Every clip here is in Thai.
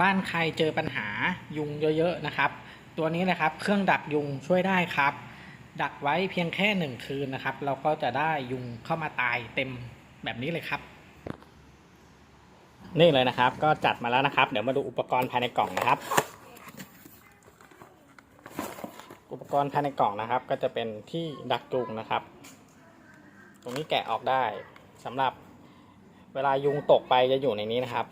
บ้านใครเจอปัญหายุงเยอะๆนะครับ ตัวนี้นะครับเครื่องดักยุงช่วยได้ครับ ดักไว้เพียงแค่หนึ่งคืนนะครับ เราก็จะได้ยุงเข้ามาตายเต็มแบบนี้เลยครับ นี่เลยนะครับ ก็จัดมาแล้วนะครับ เดี๋ยวมาดูอุปกรณ์ภายในกล่องนะครับ อุปกรณ์ภายในกล่องนะครับ ก็จะเป็นที่ดักยุงนะครับ ตรงนี้แกะออกได้สำหรับเวลายุงตกไปจะอยู่ในนี้นะครับ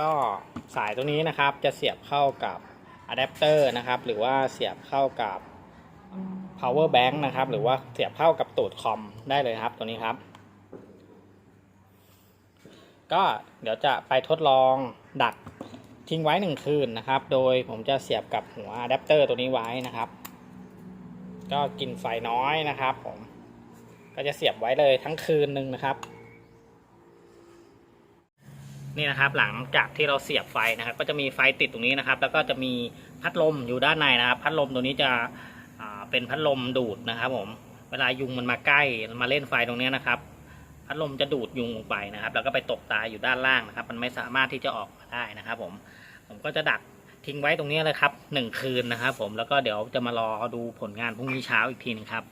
ก็สายตรงนี้นะครับจะเสียบเข้ากับอะแดปเตอร์นะครับ หรือว่าเสียบเข้ากับ power bank นะครับ หรือว่าเสียบเข้ากับตูดคอมได้เลยครับตัวนี้ครับ ก็เดี๋ยวจะไปทดลองดักทิ้งไว้หนึ่งคืนนะครับ โดยผมจะเสียบกับหัวอะแดปเตอร์ตัวนี้ไว้นะครับ ก็กินไฟน้อยนะครับผม ก็จะเสียบไว้เลยทั้งคืนหนึ่งนะครับ นี่นะครับหลังจากที่เราเสียบไฟนะครับ ก็จะมีไฟติดตรงนี้นะครับ แล้วก็จะมีพัดลมอยู่ด้านในนะครับ พัดลมตัวนี้จะเป็นพัดลมดูดนะครับ ผมเวลายุงมันมาใกล้มาเล่นไฟตรงนี้นะครับ พัดลมจะดูดยุงลงไปนะครับ แล้วก็ไปตกตายอยู่ด้านล่างนะครับ มันไม่สามารถที่จะออกมาได้นะครับ ผมผมก็จะดักทิ้งไว้ตรงนี้เลยครับหนึ่งคืนนะครับ ผมแล้วก็เดี๋ยวจะมารอดูผลงานพรุ่งนี้เช้าอีกทีหนึงครับ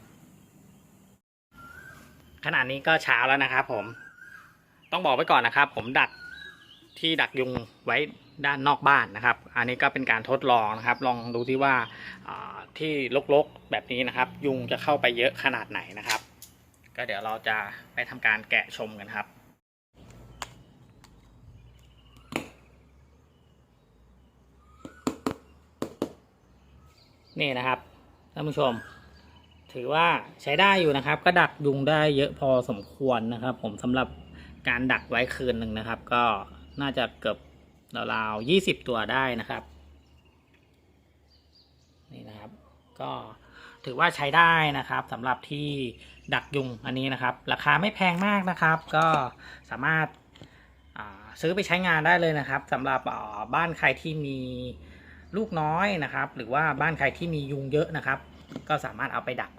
ขณะนี้ก็เช้าแล้วนะครับ ผม ต้องบอกไว้ก่อนนะครับ ผมดัก ที่ดักยุงไว้ด้านนอกบ้านนะครับ อันนี้ก็เป็นการทดลองนะครับ ลองดูที่ว่าที่ลกๆแบบนี้นะครับ ยุงจะเข้าไปเยอะขนาดไหนนะครับ ก็เดี๋ยวเราจะไปทำการแกะชมกันครับนี่นะครับท่านผู้ชม ถือว่าใช้ได้อยู่นะครับ ก็ดักยุงได้เยอะพอสมควรนะครับ ผมสำหรับการดักไว้คืนหนึ่งนะครับ ก็ น่าจะเกือบราวๆยี่สิบตัวได้นะครับ นี่นะครับ ก็ถือว่าใช้ได้นะครับสำหรับที่ดักยุงอันนี้นะครับ ราคาไม่แพงมากนะครับ ก็สามารถซื้อไปใช้งานได้เลยนะครับสำหรับบ้านใครที่มีลูกน้อยนะครับ หรือว่าบ้านใครที่มียุงเยอะนะครับ ก็สามารถเอาไปดัก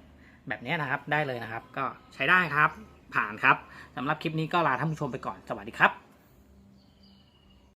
แบบนี้นะครับได้เลยนะครับ ก็ใช้ได้ครับผ่านครับสำหรับคลิปนี้ก็ลาท่านผู้ชมไปก่อนสวัสดีครับ